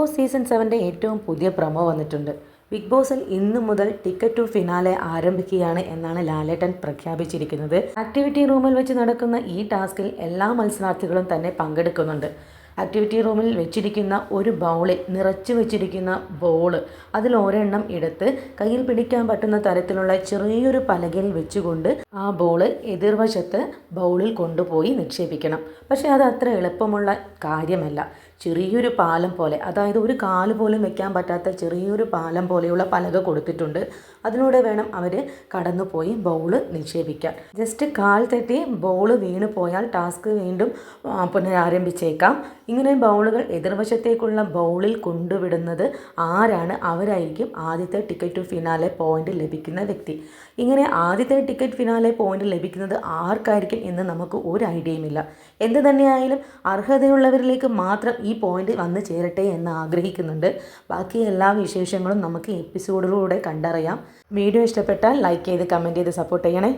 Boss season സെവന്റെ ഏറ്റവും പുതിയ promo വന്നിട്ടുണ്ട്. ബിഗ് ബോസിൽ ഇന്ന് മുതൽ ടിക്കറ്റ് ടു ഫിനാലെ ആരംഭിക്കുകയാണ് എന്നാണ് ലാലേട്ടൻ പ്രഖ്യാപിച്ചിരിക്കുന്നത്. ആക്ടിവിറ്റി റൂമിൽ വെച്ച് നടക്കുന്ന ഈ ടാസ്കിൽ എല്ലാ മത്സരാർത്ഥികളും തന്നെ പങ്കെടുക്കുന്നുണ്ട്. ആക്ടിവിറ്റി റൂമിൽ വെച്ചിരിക്കുന്ന ഒരു ബൗളിൽ നിറച്ചു വെച്ചിരിക്കുന്ന ബോൾ അതിൽ ഒരെണ്ണം എടുത്ത് കയ്യിൽ പിടിക്കാൻ പറ്റുന്ന തരത്തിലുള്ള ചെറിയൊരു പലകയിൽ വെച്ചുകൊണ്ട് ആ ബോൾ എതിർവശത്ത് ബൗളിൽ കൊണ്ടുപോയി നിക്ഷേപിക്കണം. പക്ഷേ അത് അത്ര എളുപ്പമുള്ള കാര്യമല്ല. ചെറിയൊരു പാലം പോലെ അതായത് ഒരു കാൽ പോലും വെക്കാൻ പറ്റാത്ത ചെറിയൊരു പാലം പോലെയുള്ള പലക കൊടുത്തിട്ടുണ്ട്. അതിലൂടെ വേണം അവർ കടന്നുപോയി ബൗൾ നിക്ഷേപിക്കാൻ. ജസ്റ്റ് കാൽ തെറ്റി ബോൾ വീണ് പോയാൽ ടാസ്ക് വീണ്ടും പുനരാരംഭിച്ചേക്കാം. ഇങ്ങനെ ബൗളുകൾ എതിർവശത്തേക്കുള്ള ബൗളിൽ കൊണ്ടുവിടുന്നത് ആരാണ്? അവരായിരിക്കും ആദ്യത്തെ ടിക്കറ്റ് ടു ഫിനാലെ പോയിന്റ് ലഭിക്കുന്ന വ്യക്തി. ഇങ്ങനെ ആദ്യത്തെ ടിക്കറ്റ് ഫിനാലെ പോയിന്റ് ലഭിക്കുന്നത് ആർക്കായിരിക്കും എന്ന് നമുക്ക് ഒരു ഐഡിയയുമില്ല എന്ത് തന്നെയായാലും അർഹതയുള്ളവരിലേക്ക് മാത്രം ഈ പോയിന്റ് വന്ന് ചേരട്ടെ എന്ന് ആഗ്രഹിക്കുന്നുണ്ട്. ബാക്കി എല്ലാ വിശേഷങ്ങളും നമുക്ക് എപ്പിസോഡിലൂടെ കണ്ടറിയാം. വീഡിയോ ഇഷ്ടപ്പെട്ടാൽ ലൈക്ക് ചെയ്ത് കമന്റ് ചെയ്ത് സപ്പോർട്ട് ചെയ്യണേ.